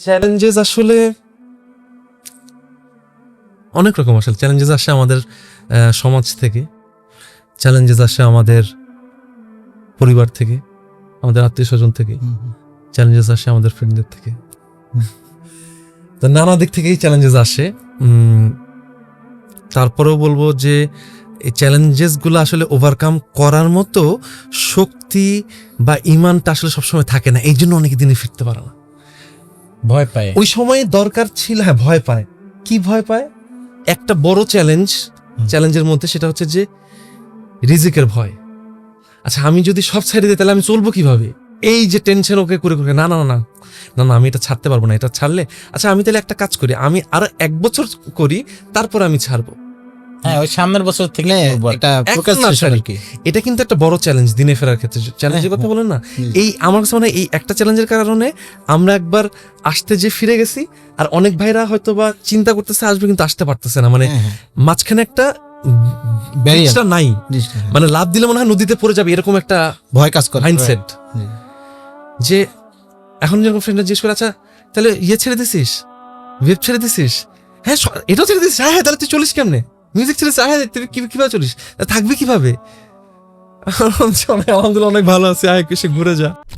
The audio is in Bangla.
চ্যালেঞ্জেস আসলে অনেক রকম আসলে। চ্যালেঞ্জেস আসে আমাদের সমাজ থেকে। চ্যালেঞ্জেস আসে আমাদের পরিবার থেকে আমাদের আত্মীয় স্বজন থেকে চ্যালেঞ্জেস আসে আমাদের ফ্রেন্ডদের থেকে। তো নানা দিক থেকেই চ্যালেঞ্জেস আসে। তারপরেও বলব যে এই চ্যালেঞ্জেসগুলো আসলে ওভারকাম করার মতো শক্তি বা ইমানটা আসলে সবসময় থাকে না। এই জন্য অনেক দিনে ফিরতে পারে না। ভয় পায়। ওই সময়ে দরকার ছিল হ্যাঁ ভয় পায়। কি ভয় পায়? একটা বড় চ্যালেঞ্জ চ্যালেঞ্জের মধ্যে সেটা হচ্ছে যে রিজিকের ভয়। আচ্ছা আমি যদি সব ছেড়ে দিই তাহলে আমি চলবো কীভাবে? এই যে টেনশন ওকে করে করে না না না না না না আমি এটা ছাড়তে পারব না এটা ছাড়লে আচ্ছা আমি তাহলে একটা কাজ করি আমি আরও এক বছর করি তারপর আমি ছাড়বো। হ্যাঁ ওই সামনের বছর থেকে কি। এটা কিন্তু একটা বড় চ্যালেঞ্জ দিনে ফেরার ক্ষেত্রে। চ্যালেঞ্জের কথা বলেন না। এই আমার কাছে মনে এই একটা চ্যালেঞ্জের কারণে আমরা একবার আসতে যে ফিরে গেছি আর অনেক ভাইরা হয়তো বা চিন্তা করতেছে আসবে কিন্তু আসতে পারতেছে না। মানে হ্যাঁ, হ্যাঁ। মাঝখানে একটা. জিনিসটা নাই। হ্যাঁ। মানে লাভ দিলে মনে হয় নদীতে পড়ে যাবে এরকম একটা ভয় কাজ করে মাইন্ডসেট যে এখন যেরকম ফ্রেন্ডরা জিজ্ঞেস করে আচ্ছা তাহলে ইয়ে ছেড়ে দিছিস? ওয়েব ছেড়ে দিছিস? হ্যাঁ এটাও ছেড়ে দিছিস। হ্যাঁ হ্যাঁ তাহলে তুই চলিস কেমনে? মিউজিক ছেড়ে চাই কি- কীভাবে চলিস? থাকবে কীভাবে? আলহামদুলিল্লাহ, অনেক ভালো আছে। আয়, এসে ঘুরে যা।